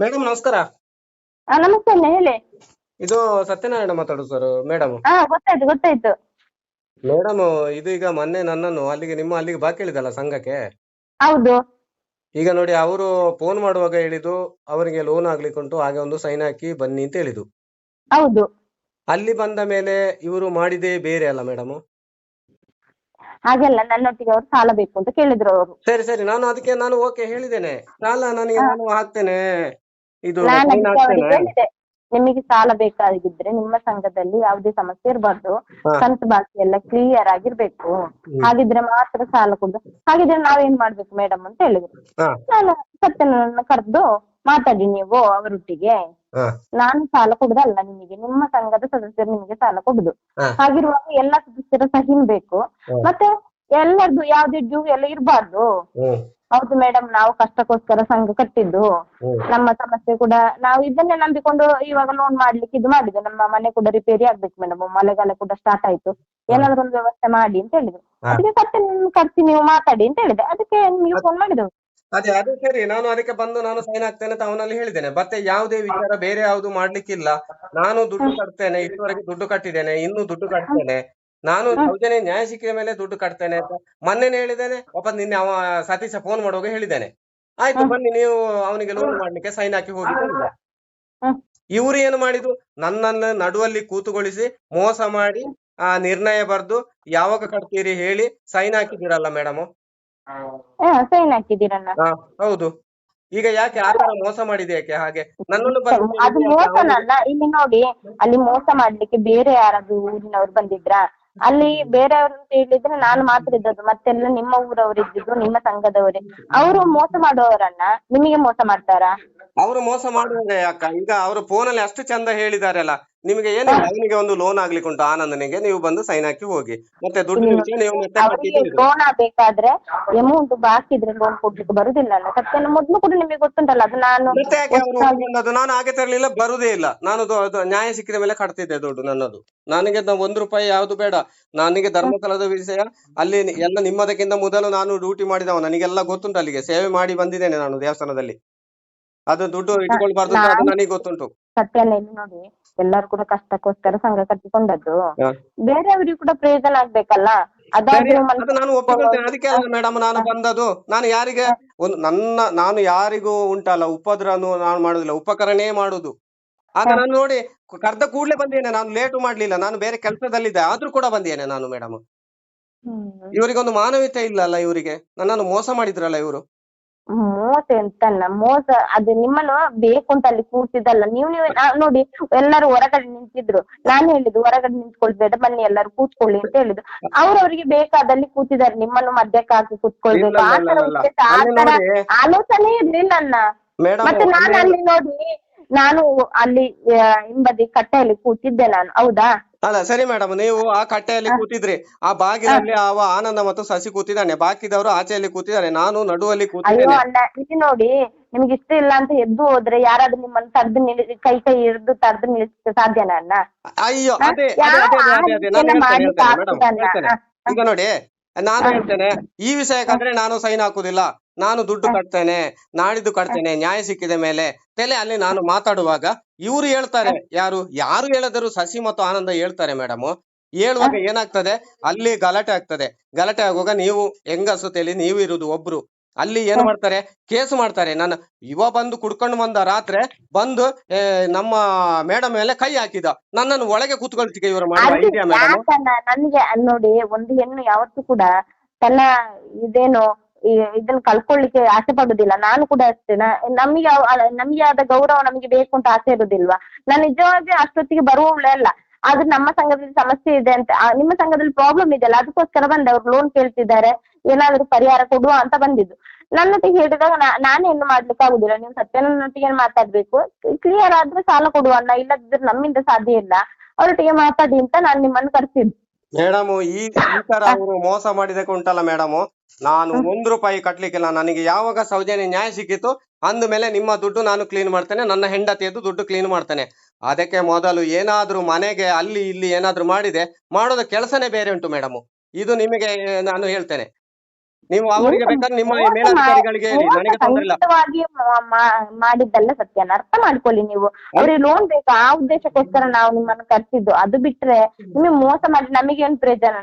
Madam ನಮಸ್ಕಾರ. ಆ, ನಮಸ್ತೆ ಅಣ್ಣ ಹೇಳಿ. ಇದು ಸತ್ಯನಾರಾಯಣ ಮಾತಾಡೋದು ಸರ್ ಮೇಡಮ್. ಹಾ ಗೊತ್ತಾಯ್ತು ಗೊತ್ತಾಯ್ತು. ಮೇಡಮ್ ಇದು ಈಗ ಮೊನ್ನೆ ನನ್ನನ್ನು ಅಲ್ಲಿಗೆ ನಿಮ್ಮ ಅಲ್ಲಿಗೆ ಬಾ ಕೇಳಿದಲ್ಲ ಸಂಘಕ್ಕೆ? ಹೌದು. ಈಗ ನೋಡಿ ಅವರು ಫೋನ್ ಮಾಡುವಾಗ ಹೇಳಿದ್ದು ಅವರಿಗೆ ಲೋನ್ ಆಗ್ಲಿಕ್ಕೆ ಉಂಟು ಹಾಗೆ ಒಂದು ಸೈನ್ ಹಾಕಿ ಬನ್ನಿ ಅಂತ ಹೇಳಿದ್ದು. ಹೌದು. ಅಲ್ಲಿ ಬಂದ ಮೇಲೆ ಇವರು ಮಾಡಿದೇ ಬೇರೆ ಅಲ್ಲ ಮೇಡಮ್? ಹಾಗೆಲ್ಲ ನನ್ನೊಟ್ಟಿಗೆ ಅವ್ರು ಸಾಲ ಬೇಕು ಅಂತ ಕೇಳಿದ್ರು ಅವರು. ಸರಿ ಸರಿ ನಾನು ಅದಕ್ಕೆ ನಾನು ಓಕೆ ಹೇಳಿದ್ದೇನೆ. ಸಾಲ ನನಗೆ ನಾನು ಹಾಕ್ತೇನೆ. ಇದು ನಿಮಗೆ ಸಾಲ ಬೇಕಾಗಿದ್ರೆ ನಿಮ್ಮ ಸಂಘದಲ್ಲಿ ಯಾವುದೇ ಸಮಸ್ಯೆ ಇರಬಾರ್ದು. ಕಂತು ಬಾಕಿ ಎಲ್ಲ ಕ್ಲಿಯರ್ ಆಗಿರ್ಬೇಕು. ಹಾಗಿದ್ರೆ ಮಾತ್ರ ಸಾಲ ಕೊಡುದು ಹಾಗಿದ್ರೆ ನಾವೇನ್ ಮಾಡ್ಬೇಕು ಮೇಡಮ್ ಅಂತ ಹೇಳಿದ್ರು. ನಾನು ಸತ್ಯನನ್ನ ಕರೆದು ಮಾತಾಡಿ ನೀವು ಅವರೊಟ್ಟಿಗೆ. ನಾನು ಸಾಲ ಕೊಡುದಲ್ಲ ನಿಮಗೆ. ನಿಮ್ಮ ಸಂಘದ ಸದಸ್ಯರು ನಿಮಗೆ ಸಾಲ ಕೊಡುದು. ಹಾಗಿರುವಾಗ ಎಲ್ಲ ಸದಸ್ಯರ ಸಹಿನ್ ಬೇಕು ಮತ್ತೆ ಎಲ್ಲರದ್ದು ಯಾವ್ದೇ ಡ್ಯೂ ಎಲ್ಲ ಇರಬಾರ್ದು. ಹೌದು ಮೇಡಮ್ ನಾವು ಕಷ್ಟಕ್ಕೋಸ್ಕರ ಸಂಘ ಕಟ್ಟಿದ್ದು. ನಮ್ಮ ಸಮಸ್ಯೆ ಕೂಡ ನಾವು ಇದನ್ನೇ ನಂಬಿಕೊಂಡು ಇವಾಗ ಲೋನ್ ಮಾಡ್ಲಿಕ್ಕೆ ಇದು ಮಾಡಿದ್ದು ನಮ್ಮ ಮನೆ ಕೂಡ ರಿಪೇರಿ ಆಗ್ಬೇಕು ಮೇಡಮ್ ಮಳೆಗಾಲ ಕೂಡ ಸ್ಟಾರ್ಟ್ ಆಯ್ತು. ಏನಾದ್ರು ಒಂದು ವ್ಯವಸ್ಥೆ ಮಾಡಿ ಅಂತ ಹೇಳಿದ್ರು. ಅದಕ್ಕೆ ಕಟ್ಟಿ ಕಟ್ಟಿ ನೀವು ಮಾತಾಡಿ ಅಂತ ಹೇಳಿದೆ. ಅದಕ್ಕೆ ನಿಮಗೆ ಫೋನ್ ಮಾಡಿದವು ಅದೇ ಅದು ಸರಿ. ನಾನು ಅದಕ್ಕೆ ಬಂದು ನಾನು ಸೈನ್ ಆಗ್ತೇನೆ ಅಂತ ಅವನಲ್ಲಿ ಹೇಳಿದ್ದೇನೆ. ಮತ್ತೆ ಯಾವುದೇ ವಿಚಾರ ಬೇರೆ ಯಾವುದು ಮಾಡ್ಲಿಕ್ಕಿಲ್ಲ. ನಾನು ದುಡ್ಡು ಕಟ್ತೇನೆ ಇದುವರೆಗೆ ದುಡ್ಡು ಕಟ್ಟಿದ್ದೇನೆ ಇನ್ನು ದುಡ್ಡು ಕಟ್ತೇನೆ. ನಾನು ಸೌಜನ್ಯ ನ್ಯಾಯ ಸಿಕ್ಕಿದ ಮೇಲೆ ದುಡ್ಡು ಕಟ್ತೇನೆ ಅಂತ ಮೊನ್ನೆನೆ ಹೇಳಿದ್ದೇನೆ. ವಾಪಸ್ ನಿನ್ನೆ ಅವ ಸತೀಶ ಫೋನ್ ಮಾಡುವಾಗ ಹೇಳಿದ್ದೇನೆ. ಆಯ್ತು ಬನ್ನಿ ನೀವು ಅವನಿಗೆ ಲೋನ್ ಮಾಡ್ಲಿಕ್ಕೆ ಸೈನ್ ಹಾಕಿ ಹೋಗಿ ಇವ್ರು ಏನು ಮಾಡಿದ್ರು? ನನ್ನನ್ನು ನಡುವಲ್ಲಿ ಕೂತುಗೊಳಿಸಿ ಮೋಸ ಮಾಡಿ ಆ ನಿರ್ಣಯ ಬರೆದು ಯಾವಾಗ ಕಟ್ತೀರಿ ಹೇಳಿ ಸೈನ್ ಹಾಕಿದಿರಲ್ಲ ಮೇಡಮ್ ಹಾ ಸೈನ್ ಹಾಕಿದಿರಲ್ಲ ಹೌದು. ಈಗ ಯಾಕೆ ಆ ತರ ಮೋಸ ಮಾಡಿದೆ ಯಾಕೆ ಹಾಗೆ? ನನ್ನನ್ನು ಅದು ಮೋಸನಲ್ಲ ಇಲ್ಲಿ ನೋಡಿ ಅಲ್ಲಿ ಮೋಸ ಮಾಡ್ಲಿಕ್ಕೆ ಬೇರೆ ಯಾರಾದ್ರೂ ಊರಿನವ್ರು ಬಂದಿದ್ರಾ? ಅಲ್ಲಿ ಬೇರೆಯವ್ರು ಅಂತ ಹೇಳಿದ್ರೆ ನಾನು ಮಾತ್ರ ಇದ್ದದ್ದು. ಮತ್ತೆಲ್ಲ ನಿಮ್ಮ ಊರವ್ರು ಇದ್ದಿದ್ದು, ನಿಮ್ಮ ಸಂಘದವರೇ ಅವರು ಮೋಸ ಮಾಡುವವರನ್ನ ನಿಮಗೆ ಮೋಸ ಮಾಡ್ತಾರಾ? ಅವರು ಮೋಸ ಮಾಡುವ ಅಕ್ಕ. ಈಗ ಅವರು ಫೋನಲ್ಲಿ ಅಷ್ಟು ಚಂದ ಹೇಳಿದಾರಲ್ಲ. ನಿಮಗೆ ಏನಿಲ್ಲ ಅವನಿಗೆ ಒಂದು ಲೋನ್ ಆಗ್ಲಿಕ್ಕೆ ಉಂಟು ಆನಂದನಿಗೆ ನೀವು ಬಂದು ಸೈನ್ ಹಾಕಿ ಹೋಗಿ. ಮತ್ತೆ ದುಡ್ಡು ವಿಷಯ ನೀವು ಮತ್ತೆ ಅವರಿಗೆ ಕಟ್ಟಿದ್ದೀರಿ. ಲೋನ್ ಆಗ್ಬೇಕಾದ್ರೆ ಅಮೌಂಟ್ ಬಾಕಿ ಇದ್ರೆ ಲೋನ್ ಕೊಡ್ಲಿಕ್ಕೆ ಬರುದಿಲ್ಲ ಅಲ್ಲ? ಸತ್ಯನ ಮೊದ್ಲು ಕೂಡ ನಿಮಗೆ ಗೊತ್ತುಂಟಲ್ಲ ಅದು ನಾನು ಮತ್ತೆ ಯಾಕೆ? ನಾನು ಹಾಗೆ ತರಲಿಲ್ಲ ಬರುದೇ ಇಲ್ಲ. ನಾನು ಅದು ನ್ಯಾಯ ಸಿಕ್ಕಿದ ಮೇಲೆ ಕಟ್ತಿದ್ದೆ ದುಡ್ಡು ನನ್ನದು. ನನಗೆ ಒಂದು ರೂಪಾಯಿ ಯಾವ್ದು ಬೇಡ. ನನಗೆ ಧರ್ಮಸ್ಥಳದ ವಿಷಯ ಅಲ್ಲಿ ನಿ- ಎಲ್ಲ ನಿಮ್ಮದಕ್ಕಿಂತ ಮೊದಲು ನಾನು ಡ್ಯೂಟಿ ಮಾಡಿದವ ನನಗೆಲ್ಲ ಗೊತ್ತುಂಟು ಅಲ್ಲಿಗೆ. ಸೇವೆ ಮಾಡಿ ಬಂದಿದ್ದೇನೆ ನಾನು ದೇವಸ್ಥಾನದಲ್ಲಿ. ಅದು ದುಡ್ಡು ಇಟ್ಕೊಳ್ಬಾರ್ದು ಅಂತ ಅದು ನನಗೆ ಗೊತ್ತುಂಟು. ಸತ್ಯನ ಇಲ್ಲಿ ನೋಡಿ ಎಲ್ಲರೂ ಕೂಡ ಕಷ್ಟಕ್ಕೋಸ್ಕರ ಸಂಘ ಕಟ್ಟಿಕೊಂಡದ್ದು. ಬೇರೆಯವರಿಗೂ ಕೂಡ ಪ್ರಯೋಜನ ಆಗ್ಬೇಕಲ್ಲ ಸರಿ, ಅದಾದ್ರೂ ಅದು ನಾನು ಒಪ್ಪಿಕೊಳ್ತೇನೆ. ಅದಕ್ಕೆ ಅಲ್ಲ ಮೇಡಮ್ ನಾನು ಬಂದದ್ದು. ನಾನು ಯಾರಿಗೆ ಒಂದು ನನ್ನ ನಾನು ಯಾರಿಗೂ ಉಂಟಲ್ಲ ಉಪದ್ರನು ನಾನು ಮಾಡುದಿಲ್ಲ ಉಪಕರಣೇ ಮಾಡುದು. ಆಗ ನಾನು ನೋಡಿ ಕರ್ದ ಕೂಡ್ಲೆ ಬಂದೇನೆ ನಾನು ಲೇಟು ಮಾಡ್ಲಿಲ್ಲ ನಾನು ಬೇರೆ ಕೆಲಸದಲ್ಲಿದ್ದೆ ಆದ್ರೂ ಕೂಡ ಬಂದೇನೆ ನಾನು ಮೇಡಮ್ ಹ್ಮ್. ಇವರಿಗೊಂದು ಮಾನವೀಯತೆ ಇಲ್ಲ ಅಲ್ಲ ಇವರಿಗೆ? ನನ್ನನ್ನು ಮೋಸ ಮಾಡಿದ್ರಲ್ಲ ಇವರು? ಮೋಸ ಎಂತಲ್ಲ ಮೋಸ ಅದು ನಿಮ್ಮನ್ನು ಬೇಕು ಅಂತ ಅಲ್ಲಿ ಕೂತಿದ್ದಲ್ಲ. ನೀವು ನೀವು ನಾ- ನೋಡಿ ಎಲ್ಲರೂ ಹೊರಗಡೆ ನಿಂತಿದ್ರು. ನಾನು ಹೇಳಿದ್ದು ಹೊರಗಡೆ ನಿಂತ್ಕೊಳ್ಬೇಡ ಬನ್ನಿ ಎಲ್ಲರೂ ಕೂತ್ಕೊಳ್ಳಿ ಅಂತ ಹೇಳಿದ್ದು. ಅವ್ರವ್ರಿಗೆ ಬೇಕಾದಲ್ಲಿ ಕೂತಿದ್ದಾರೆ ನಿಮ್ಮನ್ನು ಮಧ್ಯಕ್ಕೆ ಹಾಕಿ ಕೂತ್ಕೊಳ್ಬೇಕು. ಆ ತರ ಇಲ್ಲ, ಇಲ್ಲ. ಆ ತರ ಆಲೋಚನೆ ಇರ್ಲಿಲ್ಲ ಅಣ್ಣ. ಮತ್ತೆ ನಾನು ಅಲ್ಲಿ ನೋಡಿ ನಾನು ಅಲ್ಲಿ ಹಿಂಬದಿ ಕಟ್ಟೆಯಲ್ಲಿ ಕೂತಿದ್ದೆ ನಾನು. ಹೌದಾ? ಅಲ್ಲ ಸರಿ ಮೇಡಮ್ ನೀವು ಆ ಕಟ್ಟೆಯಲ್ಲಿ ಕೂತಿದ್ರಿ. ಆ ಬಾಗಿಲಲ್ಲಿ ಅವ ಆನಂದ ಮತ್ತು ಸಸಿ ಕೂತಿದ್ದಾನೆ. ಬಾಕಿದವರು ಆಚೆಯಲ್ಲಿ ಕೂತಿದ್ದಾರೆ. ನಾನು ನಡುವಲ್ಲಿ ಅಯ್ಯೋ ಕೂತಿದ್ದೇನೆ. ಅಣ್ಣ ಇಲ್ಲಿ ನೋಡಿ ನಿಮ್ಗೆ ಇಷ್ಟ ಇಲ್ಲ ಅಂತ ಎದ್ದು ಹೋದ್ರೆ ಯಾರಾದ್ರೂ ನಿಮ್ಮನ್ನ ತಡೆದು ನಿಲ್ಲಿ ಕೈ ಕೈ ಹಿಡಿದು ತಡೆದು ನಿಲ್ಲಿಸಕ್ಕೆ ಸಾಧ್ಯನಾ ಅಣ್ಣ? ಅಯ್ಯೋ ಅದೇ ಅದೇ ಅದೇ ಅದೇ ಅದೇ ನಾನು ಹೇಳ್ತೇನೆ ಮಾಡ್ಲಿಕ್ಕೆ ಮೇಡಮ್ ಈಗ ನೋಡಿ ನಾನು ಹೇಳ್ತೇನೆ ಈ ವಿಷಯಕ್ಕಾದ್ರೆ ನಾನು ಸೈನ್ ಹಾಕುದಿಲ್ಲ ನಾನು ದುಡ್ಡು ಕಟ್ತೇನೆ ನಾಡಿದ್ದು ಕಟ್ತೇನೆ ನ್ಯಾಯ ಸಿಕ್ಕಿದ ಮೇಲೆ ತಲೆ ಅಲ್ಲಿ ನಾನು ಮಾತಾಡುವಾಗ ಇವ್ರು ಹೇಳ್ತಾರೆ. ಯಾರು? ಯಾರು ಹೇಳಿದ್ರು ಸಸಿ ಮತ್ತು ಆನಂದ ಹೇಳ್ತಾರೆ ಮೇಡಮ್. ಹೇಳುವಾಗ ಏನಾಗ್ತದೆ? ಅಲ್ಲಿ ಗಲಾಟೆ ಆಗ್ತದೆ. ಗಲಾಟೆ ಆಗುವಾಗ ನೀವು ಹೆಂಗಸು ತಲೆ ನೀವು ಇರುದು ಒಬ್ರು. ಅಲ್ಲಿ ಏನ್ ಮಾಡ್ತಾರೆ? ಕೇಸ್ ಮಾಡ್ತಾರೆ. ನಾನು ಇವ ಬಂದು ಕುಡ್ಕೊಂಡು ಬಂದ ರಾತ್ರಿ ಬಂದು ನಮ್ಮ ಮೇಡಮ್ ಮೇಲೆ ಕೈ ಹಾಕಿದ. ನನ್ನನ್ನು ಒಳಗೆ ಕೂತ್ಕೊಳ್ತಿಗೆ ಇವರ ನನ್ಗೆ ನೋಡಿ ಒಂದು ಹೆಣ್ಣು ಯಾವತ್ತೂ ಕೂಡ ತನ್ನ ಇದೇನು ಇದನ್ನ ಕಳ್ಕೊಳ್ಳಿಕ್ಕೆ ಆಸೆ ಪಡುದಿಲ್ಲ. ನಾನು ಕೂಡ ಅಷ್ಟೇ. ನಮ್ಗೆ ನಮ್ಗೆ ಆದ ಗೌರವ ನಮಗೆ ಬೇಕು ಅಂತ ಆಸೆ ಇರುದಿಲ್ವಾ? ನಾನು ನಿಜವಾಗಿ ಅಷ್ಟೊತ್ತಿಗೆ ಬರುವವಳೆ ಅಲ್ಲ. ಆದ್ರೆ ನಮ್ಮ ಸಂಘದಲ್ಲಿ ಸಮಸ್ಯೆ ಇದೆ ಅಂತ ನಿಮ್ಮ ಸಂಘದಲ್ಲಿ ಪ್ರಾಬ್ಲಮ್ ಇದೆಯಲ್ಲ? ಅದಕ್ಕೋಸ್ಕರ ಬಂದವ್ರು ಅವ್ರು ಲೋನ್ ಕೇಳ್ತಿದ್ದಾರೆ. ಏನಾದ್ರು ಪರಿಹಾರ ಕೊಡುವ ಅಂತ ಬಂದಿದ್ದು. ನನ್ನೊಟ್ಟಿಗೆ ಹೇಳಿದಾಗ ನಾ- ನಾನೇನು ಮಾಡ್ಲಿಕ್ಕೆ ಆಗುದಿಲ್ಲ. ನೀವು ಸತ್ಯನೊಟ್ಟಿಗೆ ಮಾತಾಡ್ಬೇಕು? ಕ್ಲಿಯರ್ ಆದ್ರೆ ಸಾಲ ಕೊಡುವ ಅಣ್ಣ ಇಲ್ಲದಿದ್ರೆ ನಮ್ಮಿಂದ ಸಾಧ್ಯ ಇಲ್ಲ. ಅವರೊಟ್ಟಿಗೆ ಮಾತಾಡಿ ಅಂತ ನಾನು ನಿಮ್ಮನ್ನು ಕರ್ಸಿದ್ದು. ಮೇಡಮ್ ಈ ಈ ತರ ಅವರು ಮೋಸ ಮಾಡಿದಕ್ಕೆ ಉಂಟಲ್ಲ ಮೇಡಮ್? ನಾನು ಒಂದ್ ರೂಪಾಯಿ ಕಟ್ಲಿಕ್ಕಿಲ್ಲ. ನನಗೆ ಯಾವಾಗ ಸೌಜನ್ಯ ನ್ಯಾಯ ಸಿಕ್ಕಿತು ಅಂದ ಮೇಲೆ ನಿಮ್ಮ ದುಡ್ಡು ನಾನು ಕ್ಲೀನ್ ಮಾಡ್ತೇನೆ ನನ್ನ ಹೆಂಡತಿಯದ್ದು ದುಡ್ಡು ಕ್ಲೀನ್ ಮಾಡ್ತೇನೆ. ಅದಕ್ಕೆ ಮೊದಲು ಏನಾದ್ರೂ ಮನೆಗೆ ಅಲ್ಲಿ ಇಲ್ಲಿ ಏನಾದ್ರೂ ಮಾಡಿದೆ ಮಾಡೋದ ಕೆಲಸನೇ ಬೇರೆ ಉಂಟು ಮೇಡಮ್. ಇದು ನಿಮಗೆ ನಾನು ಹೇಳ್ತೇನೆ. ನೀವು ಅವರಿಗೆ ಬೇಕಾದ್ರೆ ನಿಮ್ಮ ಮೇಲಧಿಕಾರಿಗಳಿಗೆ ಹೇಳಿ. ನನಗೆ ತೊಂದರೆ ಇಲ್ಲ. ಖಂಡಿತವಾಗಿ ಮಾಡಿದ್ದಲ್ಲ ಸತ್ಯನ. ಅರ್ಥ ಮಾಡ್ಕೊಳ್ಳಿ ನೀವು. ಅವ್ರಿಗೆ ಲೋನ್ ಬೇಕು ಆ ಉದ್ದೇಶಕ್ಕೋಸ್ಕರ ನಾವು ನಿಮ್ಮನ್ನು ಕರ್ಸಿದ್ದು. ಅದು ಬಿಟ್ರೆ ನಿಮಗೆ ಮೋಸ ಮಾಡಿ ನಮಗೆ ಏನ್ ಪ್ರಯೋಜನ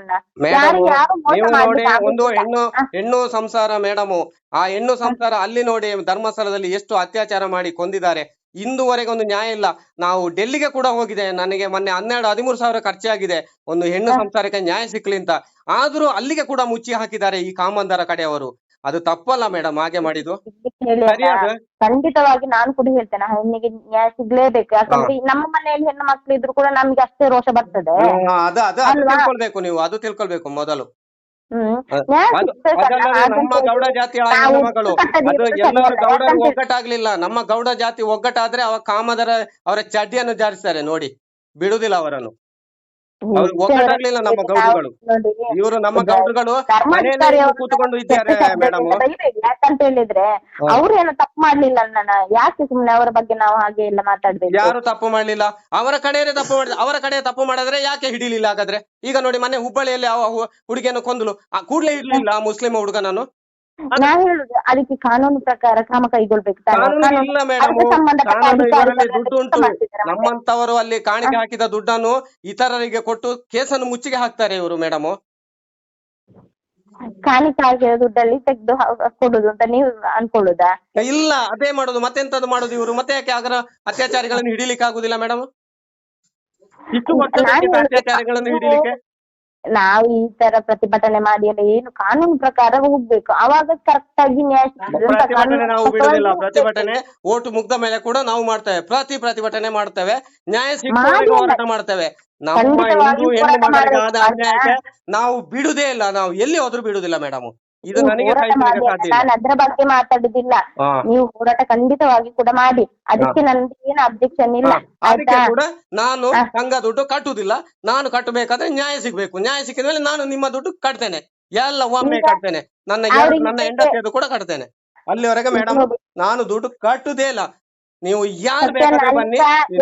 ಯಾರು ಯಾರು ಮೋಸ ನೀವು ನೋಡಿ ಒಂದು. ಹೆಣ್ಣು ಹೆಣ್ಣು ಸಂಸಾರ ಮೇಡಮ್. ಆ ಹೆಣ್ಣು ಸಂಸಾರ ಅಲ್ಲಿ ನೋಡಿ ಧರ್ಮಸ್ಥಳದಲ್ಲಿ ಎಷ್ಟು ಅತ್ಯಾಚಾರ ಮಾಡಿ ಕೊಂದಿದ್ದಾರೆ. ಇಂದುವರೆಗೆ ಒಂದು ನ್ಯಾಯ ಇಲ್ಲ. ನಾವು ಡೆಲ್ಲಿಗೆ ಕೂಡ ಹೋಗಿದೆ. ನನಗೆ ಮೊನ್ನೆ ಹನ್ನೆರಡು ಹದಿಮೂರು ಸಾವಿರ ಖರ್ಚಾಗಿದೆ. ಒಂದು ಹೆಣ್ಣು ಸಂಸಾರಕ್ಕೆ ನ್ಯಾಯ ಸಿಕ್ಲಿ ಅಂತ. ಆದ್ರೂ ಅಲ್ಲಿಗೆ ಕೂಡ ಮುಚ್ಚಿ ಹಾಕಿದ್ದಾರೆ ಈ ಕಾಮಂದರ ಕಡೆಯವರು ಅದು ತಪ್ಪಲ್ಲ ಮೇಡಮ್. ಹಾಗೆ ಮಾಡಿದ್ದು. ಖಂಡಿತವಾಗಿ ನಾನು ಕೂಡ ಹೇಳ್ತೇನೆ. ಹೆಣ್ಣಿಗೆ ನ್ಯಾಯ ಸಿಗ್ಲೇಬೇಕು. ಯಾಕಂದ್ರೆ ನಮ್ಮ ಮನೆಯಲ್ಲಿ ಹೆಣ್ಣು ಮಕ್ಳು ಇದ್ರು ಕೂಡ ನಮ್ಗೆ ಅಷ್ಟೇ ರೋಷ ಬರ್ತದೆ. ಅದು ತಿಳ್ಕೊಳ್ಬೇಕು ನೀವು. ಅದು ತಿಳ್ಕೊಳ್ಬೇಕು ಮೊದಲು. ನಮ್ಮ ಗೌಡ ಜಾತಿ ಅದು ಎಲ್ಲರೂ. ಗೌಡರು ಒಗ್ಗಟ್ಟಾಗ್ಲಿಲ್ಲ. ನಮ್ಮ ಗೌಡ ಜಾತಿ ಒಗ್ಗಟ್ಟಾದ್ರೆ ಅವ ಕಾಮದರ ಅವರ ಚಡ್ಡಿಯನ್ನು ಜಾರಿಸ್ತಾರೆ ನೋಡಿ. ಬಿಡುದಿಲ್ಲ ಅವರನ್ನು. ಅವ್ರು ಒಗ್ಗಟ್ಟಾಗ್ಲಿಲ್ಲ ನಮ್ಮ ಗೌಡ್ರುಗಳು. ಇವರು ನಮ್ಮ ಗೌಡ್ರುಗಳು ಕೂತ್ಕೊಂಡು ಇದ್ದಾರೆ ಮೇಡಮ್. ಯಾಕಂತ ಹೇಳಿದ್ರೆ. ಅವ್ರೇನು ತಪ್ಪು ಮಾಡ್ಲಿಲ್ಲ ನನ್ನ ಯಾಕೆ ಸುಮ್ನೆ ಅವರ ಬಗ್ಗೆ ನಾವು ಹಾಗೆ ಎಲ್ಲ ಮಾತಾಡ್ಬೇಕು? ಯಾರು ತಪ್ಪು ಮಾಡ್ಲಿಲ್ಲ? ಅವರ ಕಡೆಯೇ ತಪ್ಪು ಮಾಡಿದ ಅವರ ಕಡೆ ತಪ್ಪು ಮಾಡಿದ್ರೆ ಯಾಕೆ ಹಿಡಿಲಿಲ್ಲ ಹಾಗಾದ್ರೆ? ಈಗ ನೋಡಿ ಮೊನ್ನೆ ಹುಬ್ಬಳ್ಳಿಯಲ್ಲಿ ಹುಡುಗಿಯನ್ನು ಕೊಂದಲು. ಆ ಕೂಡ್ಲೇ ಇರ್ಲಿಲ್ಲ ಆ ಮುಸ್ಲಿಂ ಹುಡುಗನನ್ನು. ನಾನ್ ಹೇಳುದು ಅದಕ್ಕೆ ಕಾನೂನು ಪ್ರಕಾರ ಕ್ರಮ ಕೈಗೊಳ್ಬೇಕು. ತಾನೇ. ಕಾನೂನು ಇಲ್ಲ ಮೇಡಮ್ ಅದಕ್ಕೆ ಸಂಬಂಧಪಟ್ಟ ಅಧಿಕಾರಿಗಳನ್ನ ದುಡ್ಡು ಉಂಟು. ಮಾಡ್ತಿದ್ದಾರೆ ಮತ್ತೆ. ನಮ್ಮಂತವರು ಅಲ್ಲಿ ಕಾಣಿಕೆ ಹಾಕಿದ ದುಡ್ಡನ್ನು ಇತರರಿಗೆ ಕೊಟ್ಟು ಕೇಸನ್ನು ಮುಚ್ಚಿಗೆ ಹಾಕ್ತಾರೆ ಇವರು ಮೇಡಮ್ ಕಾಣಿಕೆ ಆಗಿರೋ ದುಡ್ಡಲ್ಲಿ ತೆಗೆದು ಕೊಡುದು ಅಂತ ನೀವು ಅನ್ಕೊಳ್ಳುದಾ? ಇಲ್ಲ ಅದೇ ಮಾಡುದು. ಮತ್ತೆಂತದ್ದು ಮಾಡುದು ಇವರು? ಮತ್ತೆ ಯಾಕೆ ಅದರ ಅತ್ಯಾಚಾರಿಗಳನ್ನು ಹಿಡಿಲಿಕ್ಕೆ ಆಗುದಿಲ್ಲ ಮೇಡಮ್ ಇಷ್ಟು ನಾನು ಅತ್ಯಾಚಾರಿಗಳನ್ನು ಹಿಡಿಲಿಕ್ಕೆ? ನಾವು ಈ ತರ ಪ್ರತಿಭಟನೆ ಮಾಡಿ ಎಲ್ಲ ಏನು ಕಾನೂನು ಪ್ರಕಾರ ಹೋಗ್ಬೇಕು. ಅವಾಗ ಕರೆಕ್ಟ್ ಆಗಿ ನ್ಯಾಯ ಪ್ರತಿಭಟನೆ ನಾವು ಪ್ರತಿಭಟನೆ ಓಟು ಮುಗ್ದ ಮೇಲೆ ಕೂಡ ನಾವು ಮಾಡ್ತೇವೆ. ಪ್ರತಿ ಪ್ರತಿಭಟನೆ ಮಾಡ್ತೇವೆ. ನ್ಯಾಯ ಸಿಗ್ತದೆ ಹೋರಾಟ ಮಾಡ್ತೇವೆ. ನಮ್ಮ ಹಿಂದೂ ಹೆಣ್ಣು. ಅನ್ಯಾಯಕ್ಕೆ ನಾವು ಬಿಡುದೇ ಇಲ್ಲ. ನಾವು ಎಲ್ಲಿ ಹೋದ್ರು ಬಿಡುದಿಲ್ಲ ಮೇಡಮ್. ಇದು ನನಗೆ ನಾನು ಅದ್ರ ಬಗ್ಗೆ ಮಾತಾಡುದಿಲ್ಲ. ನೀವು ಹೋರಾಟ ಖಂಡಿತವಾಗಿ ಕೂಡ ಮಾಡಿ. ಅದಕ್ಕೆ ನಂದು ಏನು ಅಬ್ಜೆಕ್ಷನ್ ಇಲ್ಲ. ಅದಕ್ಕೆ ಕೂಡ ನಾನು. ಸಂಘ ದುಡ್ಡು ಕಟ್ಟುದಿಲ್ಲ. ನಾನು ಕಟ್ಟಬೇಕಾದ್ರೆ ನ್ಯಾಯ ಸಿಗ್ಬೇಕು. ನ್ಯಾಯ ಸಿಕ್ಕಿದ ಮೇಲೆ ನಾನು ನಿಮ್ಮ ದುಡ್ಡು ಕಟ್ತೇನೆ. ಎಲ್ಲ ಒಮ್ಮೆ ಕಟ್ತೇನೆ. ನನ್ನ ನನ್ನ ಹೆಂಡತಿಯದು ಕೂಡ ಕಟ್ತೇನೆ. ಅಲ್ಲಿವರೆಗೆ ಮೇಡಮ್ ನಾನು ದುಡ್ಡು ಕಟ್ಟುದೇ ಇಲ್ಲ. ನೀವು ಯಾರು ಬೇಕಾದ್ರೆ ಬನ್ನಿ.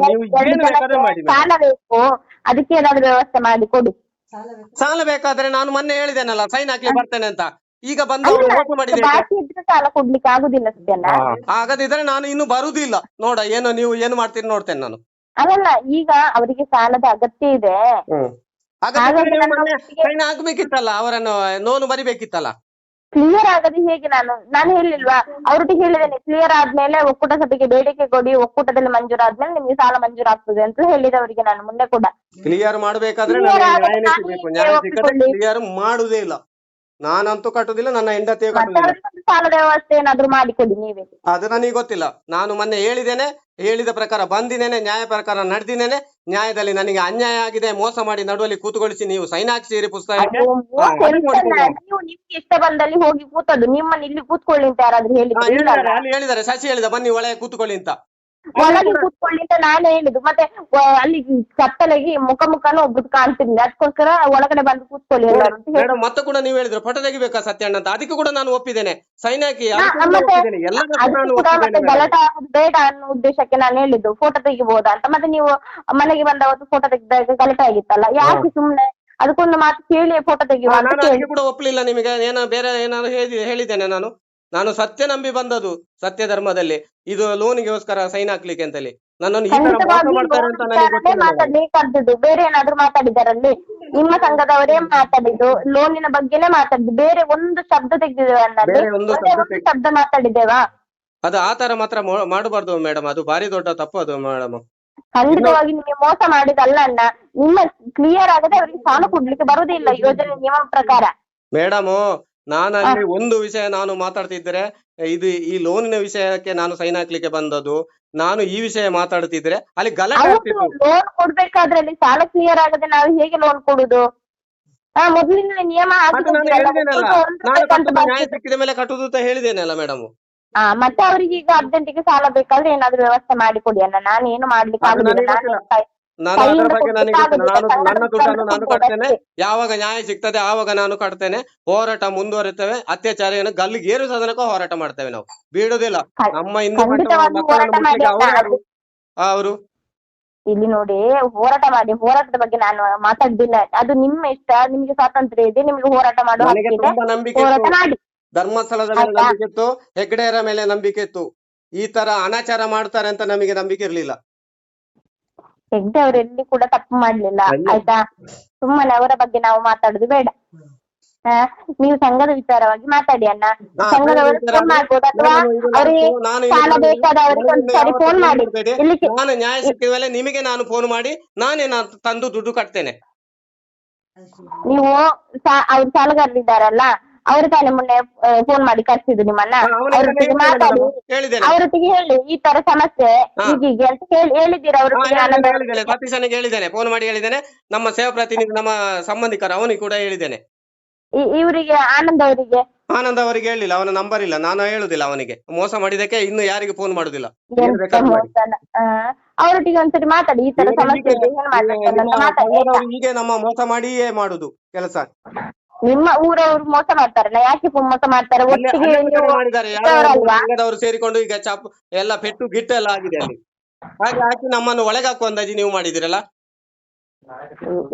ನೀವು ಏನು ಬೇಕಾದ್ರೆ ಮಾಡಿ ಸಾಲ ಬೇಕು. ಅದಕ್ಕೆ ಏನಾದ್ರು ವ್ಯವಸ್ಥೆ ಮಾಡಿ ಕೊಡಿ. ಸಾಲ ಬೇಕಾದ್ರೆ ನಾನು ಮೊನ್ನೆ ಹೇಳಿದ್ದೇನಲ್ಲ ಸೈನ್ ಹಾಕ್ಲಿ ಬರ್ತೇನೆ ಅಂತ. ಈಗ ಬಂದು ಅವರು ಅಲ್ಲ, ಮೋಸ ಮಾಡಿದೆ ಬಾಕಿ ಇದ್ರೆ ಸಾಲ ಕೊಡ್ಲಿಕ್ಕೆ ಆಗುದಿಲ್ಲ ಹಾಗಾದಿದ್ರೆ ನಾನು ಇನ್ನು ಬರುದಿಲ್ಲ. ನೋಡ ಏನು ನೀವು ಏನು ಮಾಡ್ತೀರಿ ನೋಡ್ತೇನೆ ನಾನು. ಅಲ್ಲಲ್ಲ ಈಗ ಅವರಿಗೆ ಸಾಲದ ಅಗತ್ಯ ಇದೆ. ಹಾಗಾದ್ರೆ ಹಾಗಾಗಿ ನೀವು ನನ್ನ ಮೊನ್ನೆ ಒಟ್ಟಿಗೆ- ಸೈನ್ ಹಾಕ್ಬೇಕಿತ್ತಲ್ಲ ಅವರನ್ನು ನೋನು ಬರಿಬೇಕಿತ್ತಲ್ಲ? ಕ್ಲಿಯರ್ ಆಗದೆ ಹೇಗೆ ನಾನು? ನಾನು ಹೇಳಿಲ್ವಾ? ಅವ್ರೊಟ್ಟಿಗೆ ಹೇಳಿದ್ದೇನೆ ಕ್ಲಿಯರ್ ಆದ್ಮೇಲೆ ಒಕ್ಕೂಟ ಸಭೆಗೆ ಬೇಡಿಕೆ ಕೊಡಿ ಒಕ್ಕೂಟದಲ್ಲಿ ಮಂಜೂರಾದ್ಮೇಲೆ ನಿಮ್ಗೆ ಸಾಲ ಮಂಜೂರಾಗ್ತದೆ ಅಂತ ಹೇಳಿದೆ ಅವರಿಗೆ ನಾನು ಮುಂದೆ ಕೂಡ. ಕ್ಲಿಯರ್ ಮಾಡ್ಬೇಕಾದ್ರೆ Clear ನ್ಯಾಯನೇ ಸಿಗ್ಬೇಕು. ಸಿಕ್ಕದೆ ಒಪ್ಪಿಕೊಳ್ಳಿ. ಕ್ಲಿಯರ್ ಮಾಡುದೇ ಇಲ್ಲ. ನಾನಂತೂ ಕಟ್ಟುದಿಲ್ಲ ನನ್ನ ಹೆಂಡತಿಯು ಮತ್ತೆ ಕಟ್ಟುದಿಲ್ಲ. ಅವ್ರಿಗೆ ಒಂದು ಸಾಲದ ವ್ಯವಸ್ಥೆ ಏನಾದ್ರು ಮಾಡಿಕೊಡಿ ನೀವೇ. ಅದು ನನಗೆ ಗೊತ್ತಿಲ್ಲ. ನಾನು ಮೊನ್ನೆ ಹೇಳಿದ್ದೇನೆ ಹೇಳಿದ ಪ್ರಕಾರ ಬಂದಿದ್ದೇನೆ ನ್ಯಾಯ ಪ್ರಕಾರ ನಡೆದಿದ್ದೇನೆ ನ್ಯಾಯದಲ್ಲಿ ನನಗೆ ಅನ್ಯಾಯ ಆಗಿದೆ ಮೋಸ ಮಾಡಿ ನಡುವಲ್ಲಿ ಕೂತುಗೊಳಿಸಿ ನೀವು ಸೈನ್ ಹಾಕ್ಸಿರಿ ಪುಸ್ತಕ ಅದು ಹಾ, ಮೋಸ ಅದು ಎಂತಲ್ಲ, ನೀವು ನಿಮ್ಗೆ ಇಷ್ಟ ಬಂದಲ್ಲಿ ಹೋಗಿ ಕೂತದ್ದು ನಿಮ್ಮನ್ನ ಇಲ್ಲಿ ಕೂತ್ಕೊಳ್ಳಿ ಅಂತ ಯಾರಾದ್ರೂ ಹಾ, ಹೇಳಿದ್ರು ಹೇಳಿದ್ದಾರೆ ಅಲ್ಲಿ? ಹೇಳಿದ್ದಾರೆ ಶಶಿ ಹೇಳಿದ ಬನ್ನಿ ಒಳಗೆ ಕೂತ್ಕೊಳ್ಳಿ ಅಂತ. ಒಳಗೆ ಕೂತ್ಕೊಳ್ಳಿ ಅಂತ ನಾನೇ ಹೇಳಿದ್ದು. ಮತ್ತೆ ಅಲ್ಲಿ ಕತ್ತಲೆಗೆ ಮುಖ ಮುಖನೂ ಒಬ್ಬರು ಕಾಣ್ತಿದ್ದೆ ಅದಕ್ಕೋಸ್ಕರ ಒಳಗಡೆ ಬಂದು ಕೂತ್ಕೊಳ್ಳಿ ಎಲ್ಲರೂ ಅಂತ ಹೇಳಿ ಮೇಡಮ್ ಮತ್ತೆ ಕೂಡ ನೀವು ಹೇಳಿದ್ರು. ಫೋಟೋ ತೆಗಿಬೇಕಾ ಸತ್ಯಣ್ಣ ಅಂತ? ಅದಕ್ಕೆ ಕೂಡ ನಾನು ಒಪ್ಪಿದ್ದೇನೆ. ಸೈನ್ ಹಾಕಿ ಅದಕ್ಕೂ ಕೂಡ ಮತ್ತೆ ಒಪ್ಪಿದ್ದೇನೆ. ಎಲ್ಲದಕ್ಕೂ ಅದಕ್ಕೂ ನಾನು ಕೂಡ ಮತ್ತೆ ಒಪ್ಪಿದ್ದೇನೆ madam. ಗಲಾಟೆ ಆಗೋದು ಬೇಡ ಅನ್ನೋ ಉದ್ದೇಶಕ್ಕೆ ನಾನು ಹೇಳಿದ್ದು. ಫೋಟೋ ತೆಗಿಬಹುದಾ ಅಂತ. ಮತ್ತೆ ನೀವು ಮನೆಗೆ ಬಂದ ಅವತ್ತು ಫೋಟೋ ತೆಗೆದಾಗ ಗಲಾಟೆ ಆಗಿತ್ತಲ್ಲ? ಯಾಕೆ ಸುಮ್ನೆ ಅದಕ್ಕೊಂದು ಮಾತು ಕೇಳಿ ಫೋಟೋ ತೆಗೆಯುವ ಹಾ, ಅಂತ ನಾನು ಕೇಳಿ. ಅದಕ್ಕೆ ಕೂಡ ಒಪ್ಪಲಿಲ್ಲ ನಿಮಗೆ. ಏನೋ ಬೇರೆ ಏನಾದ್ರು ಹೇಳಿ ಹೇಳಿದ್ದೇನೆ ನಾನು. ನಾನು ಸತ್ಯ ನಂಬಿ ಬಂದದು ಸತ್ಯ ಧರ್ಮದಲ್ಲಿ. ಇದು ಲೋನಿಗೋಸ್ಕರ ಸೈನ್ ಹಾಕ್ಲಿಕ್ಕೆ ಅಂತಲ್ಲಿ ನನ್ನನ್ನು ಈ ತರ ಮೋಸ ಮಾಡ್ತಾರೆ ಅಂತ ನನಗೆ ಗೊತ್ತಿಲ್ಲ ಬೇರೆ ಏನಾದ್ರು ಮಾತಾಡಿದಾರಲ್ಲಿ ನಿಮ್ಮ ಸಂಘದವರೇ ಮಾತಾಡಿದ್ದು ಲೋನಿನ ಬಗ್ಗೆನೇ ಮಾತಾಡಿದ್ದು. ಬೇರೆ ಒಂದು ಶಬ್ದ ತೆಗೆದಿದ್ದೇವೆ ಬೇರೆ ಒಂದು ಶಬ್ದ ಮಾತಾಡಿದ್ದೇವಾ? ಅದು ಆ ತರ ಮಾತ್ರ ಮೊ- ಮಾಡಬಾರ್ದು ಮೇಡಮ್. ಅದು ಭಾರಿ ದೊಡ್ಡ ತಪ್ಪು ಅದು ಮೇಡಮ್. ಖಂಡಿತವಾಗಿ ನಿಮಗೆ ಮೋಸ ಮಾಡಿದಲ್ಲ ಅಣ್ಣ. ನಿಮ್ಮ ಕ್ಲಿಯರ್ ಆಗದೆ ಅವರಿಗೆ ಸಾಲ ಕೊಡ್ಲಿಕ್ಕೆ ಬರುದಿಲ್ಲ ಯೋಜನೆ ನಿಯಮ ಪ್ರಕಾರ. ಮೇಡಮ್ ನಾನಲ್ಲಿ ಒಂದು ವಿಷಯ ನಾನು ಮಾತಾಡ್ತಿದ್ರೆ ಇದು ಈ ಲೋನಿನ ವಿಷಯಕ್ಕೆ ನಾನು ಸೈನ್ ಹಾಕ್ಲಿಕ್ಕೆ ಬಂದದ್ದು ನಾನು ಈ ವಿಷಯ ಮಾತಾಡ್ತಿದ್ರೆ ಅಲ್ಲಿ ಗಲಾಟೆ ಆಗ್ತಿತ್ತು. ಲೋನ್ ಕೊಡ್ಬೇಕಾದ್ರೆ ಅಲ್ಲಿ ಸಾಲ ಕ್ಲಿಯರ್ ಆಗದೆ ನಾವು ಹೇಗೆ ಲೋನ್ ಕೊಡುದು? ಹಾ ಮೊದಲಿನ ನಿಯಮ ಅದು ನಾನು ಹೇಳಿದ್ದೇನಲ್ಲ ನಾನು ಕಟ್ಟುದು ನ್ಯಾಯ ಸಿಕ್ಕಿದ ಮೇಲೆ ಕಟ್ಟುದು ಅಂತ ಹೇಳಿದ್ದೇನಲ್ಲ ಮೇಡಮ್ ಹಾ ಮತ್ತೆ ಅವರಿಗೆ ಈಗ ಅರ್ಜೆಂಟಿಗೆ ಸಾಲ ಬೇಕಾದ್ರೆ ಏನಾದ್ರು ವ್ಯವಸ್ಥೆ ಮಾಡಿ ಕೊಡಿ ಅಣ್ಣ. ನಾನು ಏನು ಮಾಡ್ಲಿಕ್ಕೆ ಆಗುದಿಲ್ಲ ನಾನು ನಾನು ಅದರ ಬಗ್ಗೆ ನನಗೆ ನಾನು ನನ್ನ ದುಡ್ಡನ್ನು ನಾನು ಕಟ್ತೇನೆ. ಯಾವಾಗ ನ್ಯಾಯ ಸಿಗ್ತದೆ ಆವಾಗ ನಾನು ಕಟ್ತೇನೆ. ಹೋರಾಟ ಮುಂದುವರಿತೇವೆ. ಅತ್ಯಾಚಾರಿಯನ್ನು ಗಲ್ಲಿಗೆ ಏರು ತನಕ ಹೋರಾಟ ಮಾಡ್ತೇವೆ ನಾವು. ಬೀಡುದಿಲ್ಲ ನಮ್ಮ ಹಿಂದೂ ಮಕ್ಕಳನ್ನು ಅವರು ಇಲ್ಲಿ ನೋಡಿ ಹೋರಾಟ ಮಾಡಿ ಹೋರಾಟದ ಬಗ್ಗೆ ನಾನು ಮಾತಾಡ್ದಿಲ್ಲ. ಅದು ನಿಮ್ಮ ಇಷ್ಟ ನಿಮ್ಗೆ ಸ್ವಾತಂತ್ರ್ಯ ಇದೆ ನಿಮ್ಗೆ ಹೋರಾಟ ಮಾಡುವ ಹೋರಾಟ ಮಾಡಿ. ಧರ್ಮಸ್ಥಳದ ಮೇಲೆ ನಂಬಿಕೆ ಇತ್ತು. ಹೆಗ್ಡೆಯರ ಮೇಲೆ ನಂಬಿಕೆ ಇತ್ತು. ಈ ತರ ಅನಾಚಾರ ಮಾಡ್ತಾರೆ ಅಂತ ನಮಗೆ ನಂಬಿಕೆ ಇರ್ಲಿಲ್ಲ. ಹೆಗ್ಡೆ ಅವ್ರು ಎಲ್ಲಿ ಕೂಡ ತಪ್ಪು ಮಾಡ್ಲಿಲ್ಲ. ಆಯ್ತಾ? ಸುಮ್ಮನೆ ಅವರ ಬಗ್ಗೆ ನಾವು ಮಾತಾಡುದು ಬೇಡ. ಆ, ನೀವು ಸಂಘದ ವಿಚಾರವಾಗಿ ಮಾತಾಡಿ ಅಣ್ಣ. ಸಂಘದವರು ಸಂಘದ ಫೋನ್ ಮಾಡ್ಬೋದು ಅಥವಾ ನಾನು ಇದು ಅವರಿಗೆ ನಾನು- ನಾನು ಇದು ಸಾಲ ನಾನು- ಬೇಕಾದವರಿಗೆ ನಾನು ಒಂದ್ಸರಿ ಯಾವತ್ತೂ ಫೋನ್ ಮಾಡಿ. ಮಾಡ್ಬೇಡಿ. ಇಲ್ಲಿ ಕೆ- ನಾನು ನ್ಯಾಯ ಸಿಕ್ಕಿದ ಮೇಲೆ ನಿಮಗೆ ನಾನು ಫೋನ್ ಮಾಡಿ. ನಾನೇ ನಾನು ತಂದು ದುಡ್ಡು ಕಟ್ತೇನೆ. ನೀವು ಸಾ- ಅವ್ರು ಸಾಲಗಾರರಿದ್ದಾರಲ್ಲ ಅವ್ರ ತಾನೇ ಮೊನ್ನೆ ಫೋನ್ ಮಾಡಿ ಕರ್ಸಿದ್ದು ನಿಮ್ಮನ್ನ. ಅವರೊಟ್ಟಿಗೆ ಮಾತಾಡಿ ಅವರೊಟ್ಟಿಗೆ ಹೇಳಿ ಈ ತರ ಸಮಸ್ಯೆ. ಹೀಗೀಗೆ ಅಂತ ಹೇಳಿ ಹೇಳಿದ್ದೀರಾ ಅವರು ಅವರೊಟ್ಟಿಗೆ ಹೇಳಿದ್ದೇನೆ, ಸತೀಶನಿಗೆ ಹೇಳಿದ್ದೇನೆ. ಫೋನ್ ಮಾಡಿ ಹೇಳಿದ್ದೇನೆ. ನಮ್ಮ ಸೇವಾ ಪ್ರತಿನಿಧಿ ನಮ್ಮ ಸಂಬಂಧಿಕರು ಅವನಿಗೆ ಕೂಡ ಹೇಳಿದ್ದೇನೆ. ಇವರಿಗೆ ಆನಂದ್ ಅವರಿಗೆ? ಆನಂದ್ ಅವರಿಗೆ ಹೇಳಿಲ್ಲ ಅವನ ನಂಬರ್ ಇಲ್ಲ ನಾನು ಹೇಳುದಿಲ್ಲ ಅವನಿಗೆ. ಮೋಸ ಮಾಡಿದಕ್ಕೆ ಇನ್ನು ಯಾರಿಗೆ ಫೋನ್ ಮಾಡುದಿಲ್ಲ. ಅವರೊಟ್ಟಿಗೆ ಒಂದ್ಸರಿ ಮಾತಾಡಿ ಈ ತರ ಸಮಸ್ಯೆ ಹೀಗೆ ನಮ್ಮ ಮೋಸ ಮಾಡಿಯೇ ಮಾಡುದು ಕೆಲಸ. ನಿಮ್ಮ ಊರವ್ರು ಮೋಸ ಮಾಡ್ತಾರಲ್ಲ ಯಾಕೆ ಮೋಸ ಮಾಡ್ತಾರೆ? ಒಟ್ಟಿಗೆ ಮಾಡಿದ್ದಾರೆ ಸಂಘದವರು ಸೇರಿಕೊಂಡು ಈಗ ಚಾಪ್ ಎಲ್ಲ ಪೆಟ್ಟು ಗಿಟ್ಟು ಎಲ್ಲ ಆಗಿದೆ ಅಲ್ಲಿ. ಹಾಗೆ ಹಾಕಿ ನಮ್ಮನ್ನು ಒಳಗಾಕುವ ಅಂದಾಜಿ ನೀವು ಮಾಡಿದಿರಲ್ಲ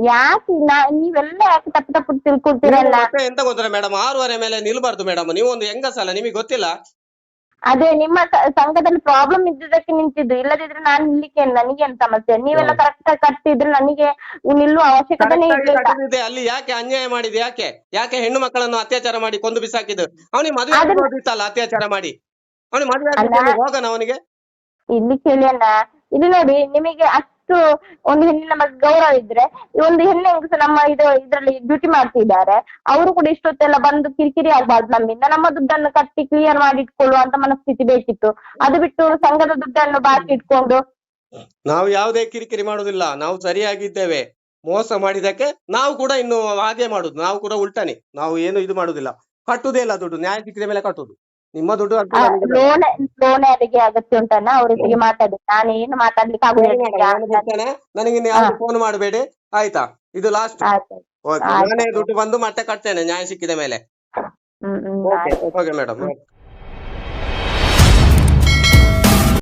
ಯಾಕೆ ನೀವೆಲ್ಲ ಯಾಕೆ ತಪ್ಪು ತಪ್ಪು ತಿಳ್ಕೊಳ್ತೀರಲ್ಲ? ಎಂತ ಗೊತ್ತಿಲ್ಲ ಮೇಡಮ್ ಆರೂವರೆ ಮೇಲೆ ನಿಲ್ಬಾರ್ದು ಮೇಡಮ್ ನೀವು ಒಂದು ಹೆಂಗಸಲ್ಲ ನಿಮಗೆ ಗೊತ್ತಿಲ್ಲ? ಅದೇ ನಿಮ್ಮ ಸಂಘದಲ್ಲಿ ಪ್ರಾಬ್ಲಮ್ ಇದ್ದಿದ್ದಕ್ಕೆ ನಿಂತಿದ್ದು. ಇಲ್ಲದಿದ್ರೆ ನಾನು ನಿಲ್ಲಿಕ್ಕೆ ನನಗೇನ್ ಸಮಸ್ಯೆ? ನೀವೆಲ್ಲ ಕರೆಕ್ಟ್ ಆಗಿ ಕಟ್ತಿದ್ರೆ ನನಗೆ ನಿಲ್ಲುವ ಅವಶ್ಯಕತೆನೇ ಇರ್ಲಿಲ್ಲ. ಅಲ್ಲಿ. ಯಾಕೆ ಅನ್ಯಾಯ ಮಾಡಿದೆ ಯಾಕೆ? ಯಾಕೆ ಹೆಣ್ಣು ಮಕ್ಕಳನ್ನು ಅತ್ಯಾಚಾರ ಮಾಡಿ ಕೊಂದು ಬಿಸಾಕಿದ್ದು? ಅವನಿಗೆ ಮದುವೆ ಅದನ್ನ- ಅತ್ಯಾಚಾರ ಮಾಡಿ? ಅವನಿಗೆ ಮದುವೆ ಅಲ್ಲ. ಹೋಗಣ ಅವನಿಗೆ? ಇಲ್ಲಿ ಕೇಳಿ ಅಣ್ಣ. ಇಲ್ಲಿ ನೋಡಿ ನಿಮಗೆ ಅಷ್ಟು ಒಂದು ಹೆಣ್ಣಿನ ಬಗ್ಗೆ ಗೌರವ ಇದ್ರೆ ಒಂದು ಹೆಣ್ಣು ನಮ್ಮ ಇದು, ಇದ್ರಲ್ಲಿ ಡ್ಯೂಟಿ ಮಾಡ್ತಿದ್ದಾರೆ, ಅವರು ಕೂಡ ಇಷ್ಟೊತ್ತೆಲ್ಲ ಬಂದು ಕಿರಿಕಿರಿ ಆಗ್ಬಾರ್ದು ನಮ್ಮಿಂದ. ನಮ್ಮ ದುಡ್ಡನ್ನು ಕಟ್ಟಿ ಕ್ಲಿಯರ್ ಮಾಡಿ ಇಟ್ಕೊಳ್ಳುವಂತ ಮನಸ್ಥಿತಿ ಬೇಕಿತ್ತು. ಅದು ಬಿಟ್ಟು ಸಂಘದ ದುಡ್ಡನ್ನು ಬಾಕಿ ಇಟ್ಕೊಂಡು. ನಾವು ಯಾವುದೇ ಕಿರಿಕಿರಿ ಮಾಡುದಿಲ್ಲ ನಾವು ಸರಿಯಾಗಿದ್ದೇವೆ. ಮೋಸ ಮಾಡಿದಕ್ಕೆ ನಾವು ಕೂಡ ಇನ್ನು ಹಾಗೆ ಮಾಡುದು. ನಾವು ಕೂಡ ಉಲ್ಟಾನೆ. ನಾವು ಏನು ಇದು ಮಾಡುದಿಲ್ಲ. ಕಟ್ಟುದೇ ಇಲ್ಲ ದುಡ್ಡು. ನ್ಯಾಯ ಸಿಕ್ಕಿದ ಮೇಲೆ ಕಟ್ಟುದು. ನಿಮ್ಮ ದುಡ್ಡು. ಲೋನ್ ಲೋನ್ ಯಾರಿಗೆ ಅಗತ್ಯ ಉಂಟನ್ನ ಅವರೊಟ್ಟಿಗೆ ಮಾತಾಡಿ. ನಾನೇನು ಮಾತಾಡ್ಲಿಕ್ಕೆ ಸರಿ ಆಗುದಿಲ್ಲ ನನಗೆ ಯಾರು ಫೋನ್ ಮಾಡಬೇಡಿ. ಆಯ್ತಾ? ಇದು ಲಾಸ್ಟ್. ನಾನೇ ದುಡ್ಡು ಬಂದು ಮತ್ತೆ ಕಟ್ತೇನೆ. ನ್ಯಾಯ ಸಿಕ್ಕಿದ ಮೇಲೆ. Okay okay madam